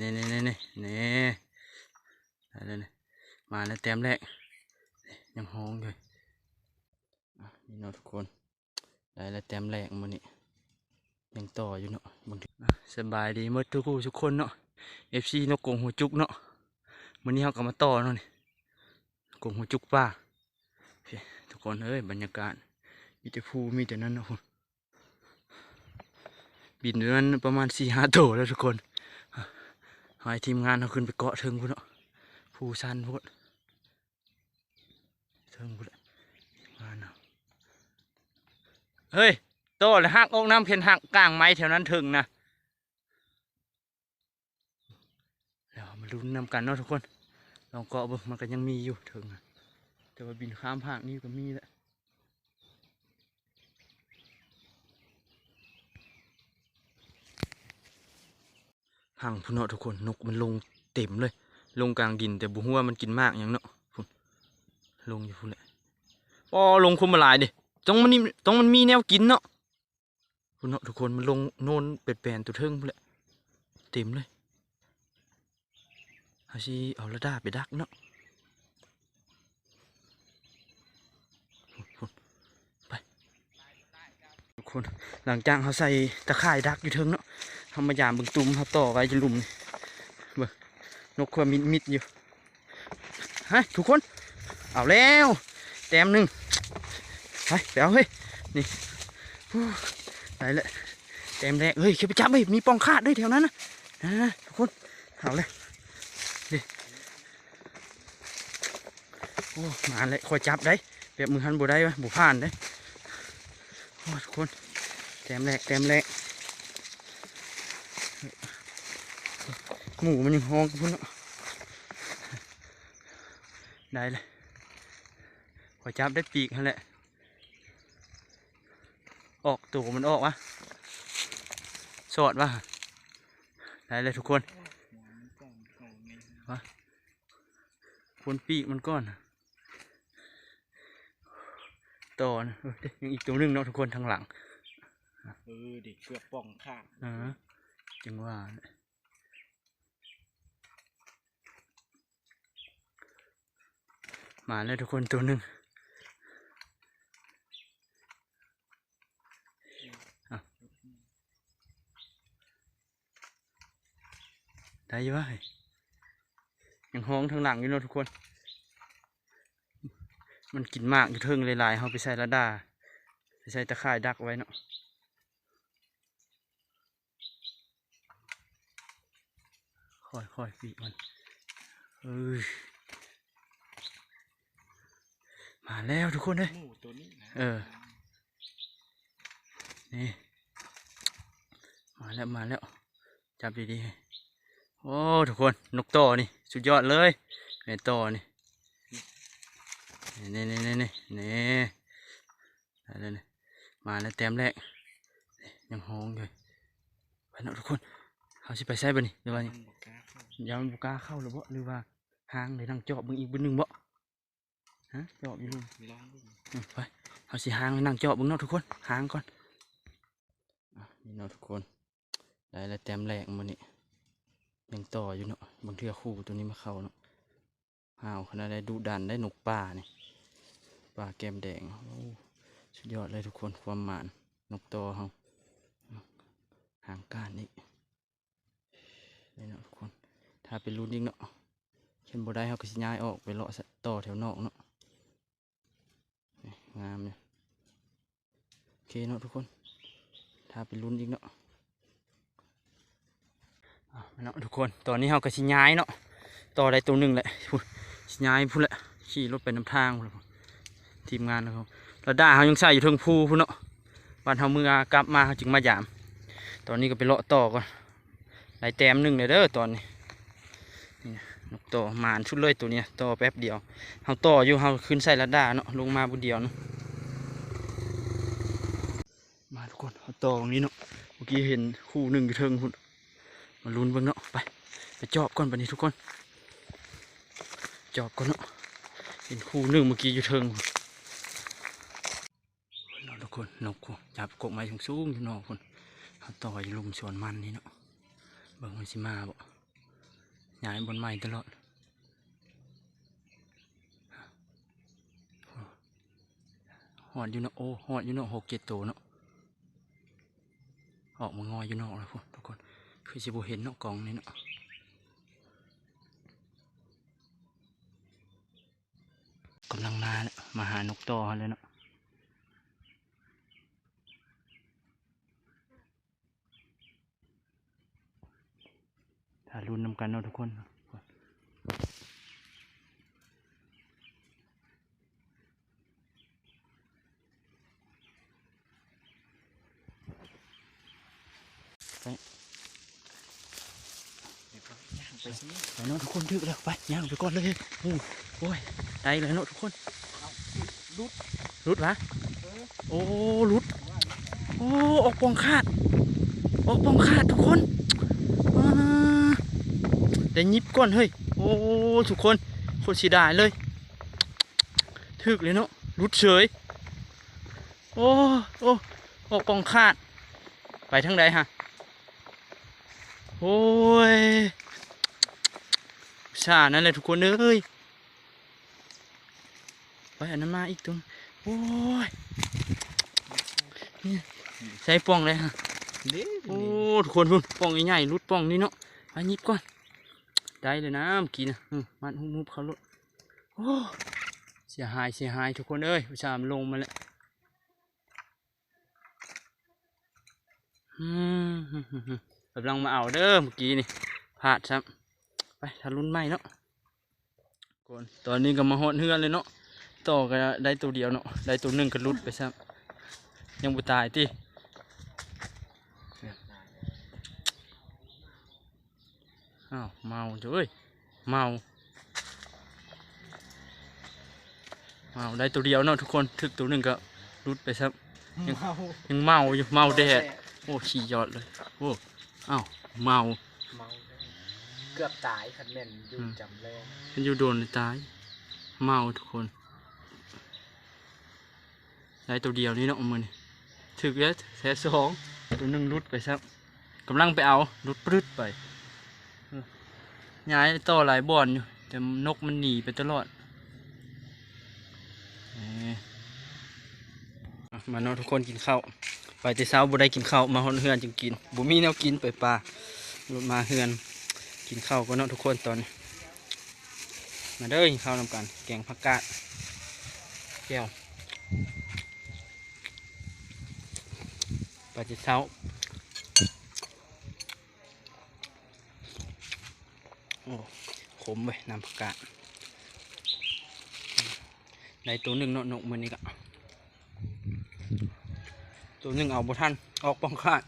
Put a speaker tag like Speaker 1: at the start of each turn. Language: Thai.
Speaker 1: นี่นี่นี่นี่นี่ได้เนี่มาแล้วเต็มแรกยังห้องอยู่อะนี่เนาะทุกคนได้แล้วเต็มแรกมันนี่ยังต่ออยู่เนาะบางทีสบายดีหมดทุกคู่ทุกคนเนาะ FC นกกงหัวจุกเนาะมันนี้เขาก็มาต่อเนาะนี่กงหัวจุกป้าทุกคนเอ้ยบรรยากาศมีแต่ภูมีแต่นั้นเนาะคุณบินอยู่นั้นประมาณสี่ห้าโตแล้วทุกคน หายทีมงานเราขึ้นไปเกาะเทิงพุ่นเนาะผู้ชันพุ่นเทิงพุ่นแหละงานเนาะเฮ้ยโตเลยหักอกน้ำเพียนหักกลางไม้แถวนั้นถึงนะเดี๋ยวมาลุ้นนำกันเนาะทุกคนลองเกาะบิ่งมันก็ยังมีอยู่ถึงแต่ว่าบินข้ามภาคนี่ก็มีแหละ ห่างพุ่นเนาะทุกคนนกมันลงเต็มเลย ลงกลางดินแต่บุหัวมันกินมากอย่างเนาะพุ่นลงอยู่พุ่นแหละปอลงคุมมาหลายเดิต้องมันนี่ต้องมันมีแนวกินเนาะพุ่นเนาะทุกคนมันลงโนนเป็ดแปนตัวเทิงพุ่นแหละเต็มเลยเอาสิเอาระดาไปดักเนาะพุ่นไปทุกคนหลังจากเขาใส่ตะข่ายดักอยู่เทิงเนาะ ทำมายามบึงตุ่มเขาต่อไว้จะลุมนี่นกควมิดมิดอยู่ฮะทุกคนเอาแล้วแต้มหนึ่งไปไปเอาเฮ้ยนี่ได้เลยแต้มแรกเฮ้ยเขียวไปจับเฮ้ยมีปองคาดด้วยแถวนั้นนะนะทุกคนเอาเลยดิโอ้มาเลยคอยจับได้แบบมือหันบุได้วะบุผ่านได้โอ้ทุกคนแต้มแรกแต้มแรก หมูมันยังห้องกันพุ่นเนาะได้เลยขอจับได้ปีกนั่นแหละ ออกตัวมันออกวะสอดวะได้เลยทุกคนวะคนปีกมันก้อนต่อนะเออเดี๋ยวยังอีกตัวหนึงเนาะทุกคนทางหลัง
Speaker 2: เออเด็กเกือบป่องข้าง
Speaker 1: อ่าจังว่าน่ะ มาแล้วทุกคนตัวหนึ่งได้ยังไงยังห้องทางหลังอยู่เนาะทุกคน มันกินมากอยู่เทิงลายๆเขาไปใส่ระดา ไปใส่ตะข่ายดักไว้เนาะค่อยคอยปีกมันเอ้ย มาแล้วทุกคนเลย
Speaker 2: หมูตัวนี้นะ
Speaker 1: เออ นี่ มาแล้วมาแล้ว จับดีๆ โอ้ทุกคนนกต่อนี่สุดยอดเลยแม่ต่อนี่ นี่นี่นี่นี่นี่ได้แล้วนี่มาแล้วเต็มแรกนี่ยังห้องอยู่ไปเนาะทุกคนเขาสิไปใส่บ่นี่หรือว่า
Speaker 2: มั
Speaker 1: นี่
Speaker 2: นบอกกล้าเข้า
Speaker 1: ยามนบุกล้าเข้าหรือบ่หรือว่าหางเลยนั่งจอบมึงอีกบึ้งหนึ่งบ่ ฮะจอบอยู่ลุง
Speaker 2: ลองดู
Speaker 1: อืมไปเอาสิหางนั่งจอบมึงเนาะทุกคนหางก่อนอะนี่เนาะทุกคนได้แล้วแต้มแรกมันนี่ยังต่ออยู่เนาะบางเทื่อคู่ตัวนี้มาเข้าเนาะห้าวขนาดได้ดูดันได้นกป่านี่ป่าแก้มแดงโอ้สุดยอดเลยทุกคนความหมานนกต่อเฮาหางก้านนี่นี่เนาะทุกคน ถ้าเป็นรุ่นยิ่งเนาะเข็นบ่ได้เขาก็สิย้ายออกไปเลาะสะต่อแถวนอกเนาะนี่ งามเนี่ยโอเคเนาะทุกคน ถ้าเป็นรุ่นยิ่งเนาะอะเนาะทุกคน ตอนนี้เขาก็สิย้ายเนาะ ต่อได้ตัวหนึ่งแหละพูดสิย้ายพูดแหละ ขี่รถไปน้ำทางทีมงานเขาแล้วด้าเขายังใส่อยู่เทิงภูพูนเนาะ วันเขาเมื่อกลับมาเขาจึงมาหยาม ตอนนี้ก็ไปเลาะต่อก่อนหลายแต้มหนึ่งเลยเด้อตอนนี้ นกต่อมานชุดเลยตัวเนี้ยต่อแป๊บเดียวเฮาต่ออยู่เฮาขึ้นใส่ระดาเนาะลงมาบุเดียวเนาะมาทุกคนเฮาต่อตรงนี้เนาะเมื่อกี้เห็นคู่หนึ่งอยู่เทิงพุ่นมาลุ้นเบิ่งเนาะไปไปจอบก่อนบัดนี้ทุกคน จอบก่อนเนาะเห็นคู่หนึ่งเมื่อกี้อยู่เทิงนเนาะทุกคนนกจับกกไม้สูงๆอยู่นอกพุ่นเฮาต่ออยู่ลุมสวนมันนี่เนาะเบิ่งมันสิมาบ่ ย้ายบนไม้ตลอดหอดอยู่เนาะโอ้หอดอยู่เนาะหกเจ็ดตัวเนาะออกมางอยอยู่เนาะแล้วพวกทุกคนคือสิบเห็นเนาะกองนี่เนาะกำลังมาแล้วมาหานกต่อเลยเนาะ รุนนำกันเนาะทุกคนไป
Speaker 2: เนางไป
Speaker 1: เนาะทุกคนดึกแล้วไปย่างไปก่อนเลยโอ้โอ้ยได้เลยเนาะทุกคน
Speaker 2: รุด
Speaker 1: รุดวะโอ้รุดโอ้ออกปองคาด ออกปองคาดทุกคน ได้ยิบก่อนเฮ้ย โอ้ทุกคนคนสีดายเลย ถึกเลยเนาะรุดเฉย โอ้โอ้ออกปองคาด ไปทางใดฮะ โอ้ยชานั่นเลยทุกคนเอ้ยไปอันนั้นมาอีกตัวโอ้ยนี่ใส่ป้องเลยฮะ
Speaker 2: เด้
Speaker 1: โอ้ทุกคนพุ่นป้องใหญ่ๆรุดป้องนี่เนาะมาหยิบก่อน ได้เลยนะเมื่อกี้นะมันหุบมุบเขาลุดโอ้เสียหายเสียหายทุกคนเอ้ยประชามลงมาแล้วอืมกำลังมาเอาเด้อเมื่อกี้นี่พลาดครับไปทะลุนไหมเนาะก่อนตอนนี้ก็มาหดเฮือนเลยเนาะต่อก็ได้ตัวเดียวเนาะได้ตัวหนึ่งก็ลุดไปซ้ำยังบ่ตายติ อ้าวเมาจ้ะเอ้ยเมา เมาได้ตัวเดียวเนาะทุกคนถึกตัวหนึ่งก็รุดไปซะ
Speaker 2: เมา
Speaker 1: ยังเมาอยู่เมาแดดโอ้ขี่ยอดเลยโอ้อ้าวเมา
Speaker 2: เมาเกือบตายคันแม่นอยู่
Speaker 1: อืม
Speaker 2: จำแรง
Speaker 1: ฉันอยู่โดนเลยตาย เมาทุกคนได้ตัวเดียวนี่เนาะมือนี่ถึกแล้วแท้สองตัวหนึ่งรุดไปซะกำลังไปเอารุดปรึดไปเออ ย้ายต่อหลายบ่อนอยู่ แต่นกมันหนีไปตลอดมาเนาะทุกคนกินข้าวไปแต่เช้าบ่ได้กินข้าวมาหอนเฮือนจึงกินบ่มีแนวกินไปป่ารถมาเฮือนกินข้าวก็เนาะทุกคนตอนนี้มาเด้อกินข้าวนำกันแกงผักกาดแก้วไปลาจิเช้า โอ้ขมไปน้ำผักกาดในตัวหนึ่งเนาะนกมือนี้กะตัวหนึ่งเอาบุทันออกป้องคาด